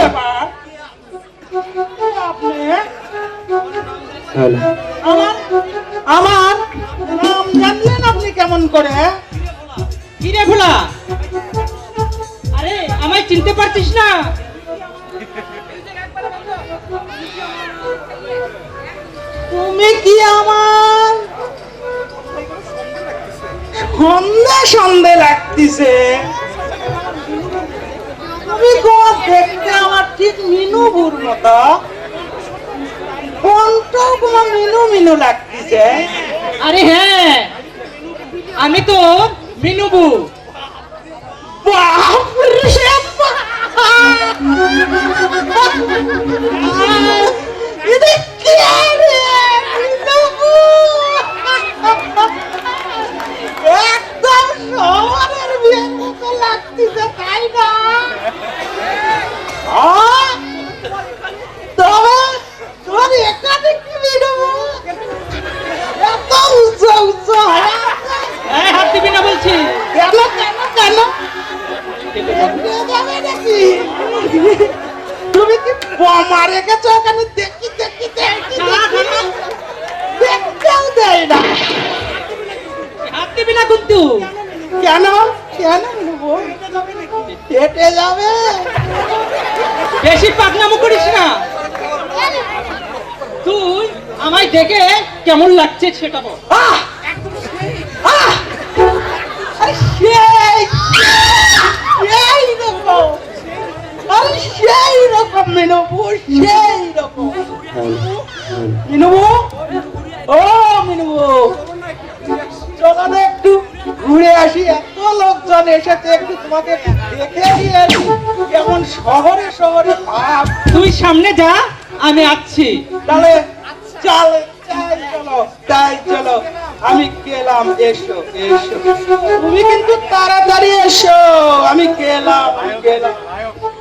ব্যাপার? আপনি আমার আমার নাম জানলেন আপনি কেমন করে? কি রে ভোলা? আরে আমায় চিনতে পারছিস না? তুমি কি আমার সন্ধে সন্ধে লাগতেছে তুমি তোমার দেখতে মতো। তোমার মিনু মিনু লাগতেছে। আরে হ্যাঁ আমি তো মিনুবু! একদম মতো লাগতেছে, তাই না? তবে এত হয়ে হাত দিবি না বলছি। কেন? কেন? কেন? যাবে তুমি কি বোমা রেখেছো ওখানে দেখি দেখি দেখি দেখি। দেখতেও দেয় না হাত দিবি না কিন্তু কেন? কেন? নেব কেটে যাবে বেশি পাকনামো করিস না তুই আমায় দেখে কেমন লাগছে সেটা বল সেই সেই রকম। সেই রকম মেনবু সেই রকম। হ্যালো ও মিনুবু। চলো না একটু ঘুরে আসি। এত লোকজন এসেছে একটু তোমাকে দেখে দিয়ে কেমন শহরে শহরে ভাব তুই সামনে যা আমি আসছি। তাহলে চল, চলো তাই চলো। আমি গেলাম, এসো এসো। কিন্তু তাড়াতাড়ি এসো। আমি গেলাম আমি গেলাম।